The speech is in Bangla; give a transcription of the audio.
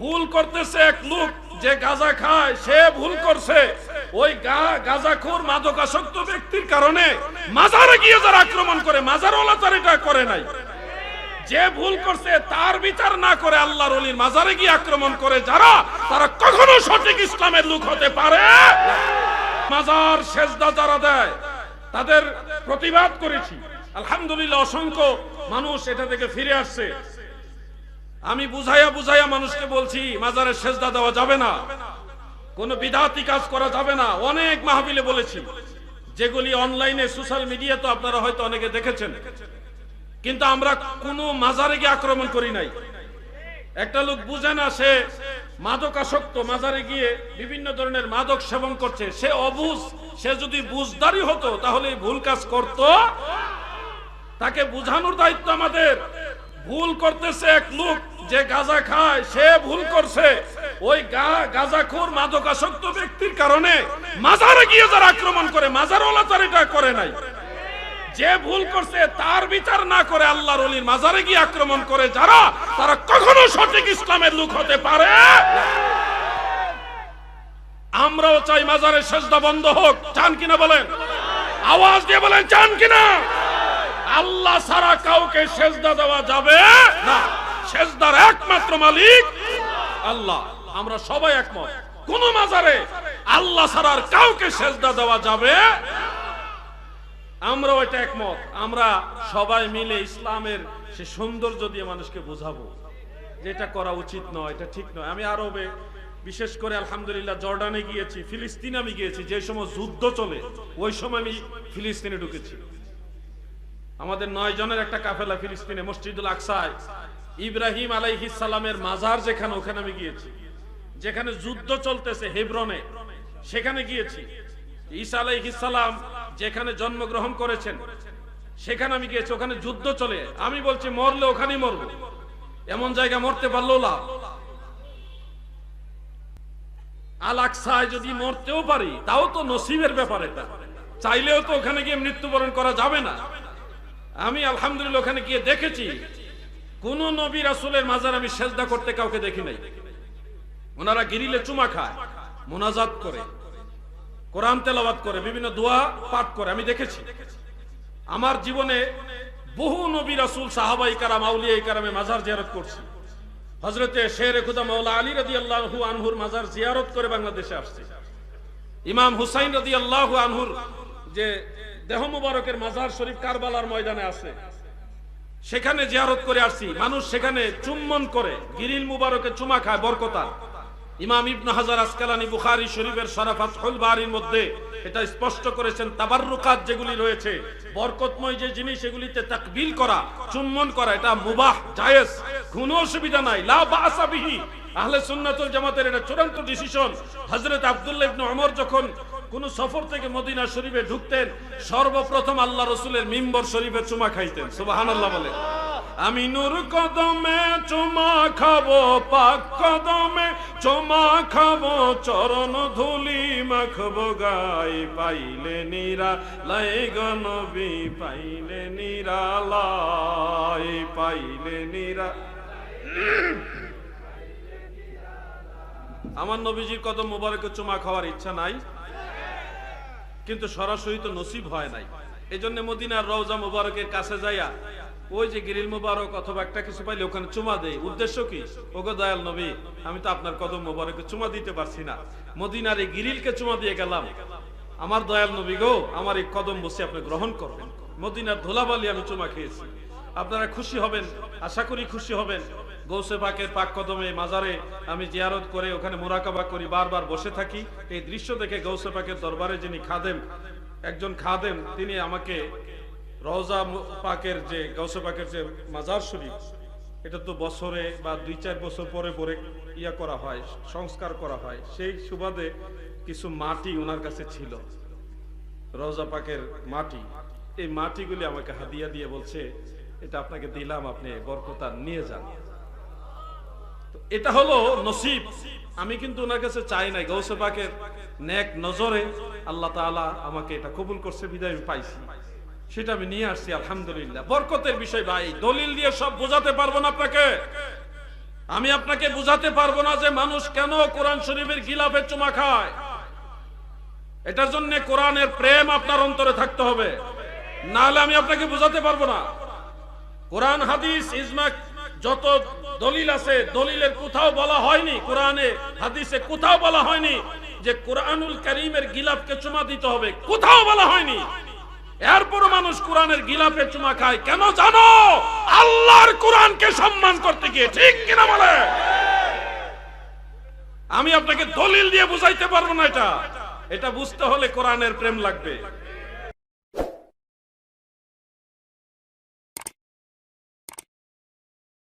ভুল করতেছে এক লোক যে গাঁজা খায়, সে ভুল করছে। ওই গাঁজাখোর মাদকাসক্ত ব্যক্তির কারণে মাজারে গিয়ে যারা আক্রমণ করে, মাজারওয়ালা তার এটা করে নাই। যে ভুল করছে, তার বিচার না করে আল্লাহর অলির মাজারে গিয়ে আক্রমণ করে যারা, তারা কখনো সঠিক ইসলামের লোক হতে পারে মাজার সেজদা যারা দেয়, তাদের প্রতিবাদ করেছি। আলহামদুলিল্লাহ, অসংখ্য মানুষ এটা থেকে ফিরে আসছে। আমি বুঝাইয়া বুঝাইয়া মানুষকে বলছি, মাজারের সেজদা দেওয়া যাবে না। কোনো বিধাতি কাজ করা যাবে না। অনেক মাহবিলে বলেছি। যেগুলি অনলাইনে, সোশ্যাল মিডিয়া তো আপনারা হয়তো অনেকে দেখেছেন। কিন্তু আমরা কোনো মাজারে গিয়ে আক্রমণ করি নাই। একটা লোক বুঝে না, সে মাদক আসক্ত মাজারে গিয়ে বিভিন্ন ধরনের মাদক সেবন করছে। সে অবুঝ, সে যদি বুঝদারি হতো, তাহলে ভুল কাজ করত। তাকে বুঝানোর দায়িত্ব আমাদের। ভুল করতেছে এক লোক যে গাঁজা খায়, সে ভুল করছে। ওই গাঁজাখোর মাদকাসক্ত ব্যক্তির কারণে মাজারে গিয়ে যারা আক্রমণ করে, মাজারওয়ালা তার এটা করে নাই। যে ভুল করছে, তার বিচার না করে আল্লাহর অলির মাজারে গিয়ে আক্রমণ করে, যারা, তারা কখনো সঠিক ইসলামের লোক হতে পারে আমরাও চাই মাজারের সেজদা বন্ধ হোক। চান কিনা বলেন? আওয়াজ দিয়ে বলেন, চান কিনা? আল্লাহ ছাড়া কাউকে সেজদা দেওয়া যাবে না। সেজদার একমাত্র মালিক আল্লাহ। আমরা সবাই একমত। কোন মাজারে আল্লাহ ছাড়ার কাউকে সেজদা দেওয়া যাবে আমরাও এটা একমত। আমরা সবাই মিলে ইসলামের সে সৌন্দর্য দিয়ে মানুষকে বোঝাবো যে এটা করা উচিত নয়, এটা ঠিক নয়। আমি আরবে বিশেষ করে আলহামদুলিল্লাহ জর্ডানে গিয়েছি, ফিলিস্তিন আমি গিয়েছি, যে সময় যুদ্ধ চলে, ওই সময় আমি ফিলিস্তিনে ঢুকেছি। আমাদের নয় জনের একটা কাফেলা ফিলিস্তিনে, মসজিদুল আকসায়। ইব্রাহিম সালামের মাজার যেখানে, ওখানে আমি গিয়েছি। যেখানে যুদ্ধ চলতেছে হেব্রনে, সেখানে গিয়েছি। ঈসা আলাইহিস সালাম যেখানে জন্মগ্রহণ করেছেন, সেখানে আমি গিয়েছি, ওখানে যুদ্ধ চলে। আমি বলছি, মরলে ওখানেই মরবো। এমন জায়গা মরতে পারল লাভ আল আকসায় যদি মরতেও পারি, তাও তো নসিবের ব্যাপার এটা। চাইলেও তো ওখানে গিয়ে মৃত্যুবরণ করা যাবে না। আমি আলহামদুলিল্লাহ ওখানে গিয়ে দেখেছি কোন নবী রাসুলের মাজার আমি সেজদা করতে কাউকে দেখি নাই। ওনারা গিরিলে চুমা খায়, মোনাজাত করে, কোরআন তেলাবাদ করে, বিভিন্ন দোয়া পাঠ করে, আমি দেখেছি। আমার জীবনে বহু নবী রাসুল, সাহাবাই কারাম আউলিয়া কারামে মাজার জিয়ারত করছি। হজরতে শের খুদা মাওলা আলী রদি আল্লাহু আনহুর মাজার জিয়ারত করে বাংলাদেশে আসছে। ইমাম হুসাইন রদি আল্লাহু আনহুর যে দেহ মুবারকের মাজার শরীফ কারবালার ময়দানে আছে সেখানে জিয়ারত করে আসছি। মানুষ সেখানে চুম্বন করে, গিরিল মুবারকে চুমা খায়, বরকতার। ইমাম ইবনে হাজার আসকালানি বুখারী শরীফের শরাফাত হুল বারির মধ্যে এটা স্পষ্ট করেছেন, তাবাররুকাত যেগুলি রয়েছে, বরকতময় যে জিনিস এগুলিতে তাকবিল করা, চুম্বন করা, এটা মুবাহ, জায়েজ, কোনো অসুবিধা নাই। লা বাসা আহলে সুন্নাতুল জামাতের এটা চূড়ান্ত ডিসিশন হযরত আব্দুল্লাহ ইবনে ওমর যখন কোন সফর থেকে মদিনা শরীফে ঢুকতেন, সর্বপ্রথম আল্লাহ রসুলের মিম্বর শরীফে চুমা খাইতেন। সুবহানাল্লাহ বলে। আমি নূর কদমে চুমা খাব, পাক কদমে চুমা খাব, চরণ ধুলি মাখবো গাই পাইলে নিরা, লাই গনবি পাইলে নিরা, লাই পাইলে নিরা। আমার নবীজির কদম মোবারকে চুমা খাওয়ার ইচ্ছা নাই। কিন্তু সরাসরি তো নসিব হয় নাই। এই জন্য মদিনার রওজা মুবারকের কাছে যাইয়া ওই যে গিরিল মুবারক অথবা একটা কিছু পাইলে ওখানে চুমা দেয় উদ্দেশ্য কি? ওগো দয়াল নবী, আমি তো আপনার কদম মুবারকে চুমা দিতে পারছি না। মদিনার এই গিরিলকে চুমা দিয়ে গেলাম। আমার দয়াল নবী গো, আমার এই কদম বসে আপনি গ্রহণ করবেন। মদিনার ধোলাবালি আমি চুমা খেয়েছি। আপনারা খুশি হবেন, আশা করি খুশি হবেন। গৌসে পাকের পাক কদমে মাজারে আমি জিয়ারত করে ওখানে মোরাকাবা করি, বারবার বসে থাকি। এই দৃশ্য দেখে গৌসে পাকের দরবারে যিনি খাদেম, একজন খাদেম, তিনি আমাকে রওজা পাকের যে, গৌসে পাকের যে মাজার শরীফ, এটা তো বছরে বা দুই চার বছর পরে পরে ইয়া করা হয়, সংস্কার করা হয়। সেই সুবাদে কিছু মাটি ওনার কাছে ছিল, রওজা পাকের মাটি। এই মাটিগুলি আমাকে হাদিয়া দিয়ে বলছে, এটা আপনাকে দিলাম, আপনি বরকতা নিয়ে যান। এটা হলো নসিব। আমি কিন্তু ওনার কাছে চাই নাই। গৌসে পাকের নেক নজরে আল্লাহ তাআলা আমাকে এটা কবুল করছে, বিদায় পাইছি। সেটা আমি নিয়ে আসছি, আলহামদুলিল্লাহ। বরকতের বিষয় ভাই, দলিল দিয়ে সব বোঝাতে পারব না আপনাকে। আমি আপনাকে বুঝাতে পারব না যে মানুষ কেন কোরআন শরীফের গিলাফের চুমা খায়। এটার জন্য কোরআনের প্রেম আপনার অন্তরে থাকতে হবে। নাহলে আমি আপনাকে বুঝাতে পারব না। কোরআন, হাদিস, ইজমা যত দলিল আছে, দলিলের কোথাও বলা হয়নি, কোরআনে, হাদিসে কোথাও বলা হয়নি যে কোরআনুল করিমের গিলাফকে চুমা দিতে হবে। কোথাও বলা হয়নি। এরপর মানুষ কোরআনের গিলাফে চুমা খায়। কেন জানো? আল্লাহর কোরআনকে সম্মান করতে গিয়ে, ঠিক কিনা বলে? আমি আপনাকে দলিল দিয়ে বুঝাইতে পারব না এটা। এটা বুঝতে হলে কোরআনের প্রেম লাগবে।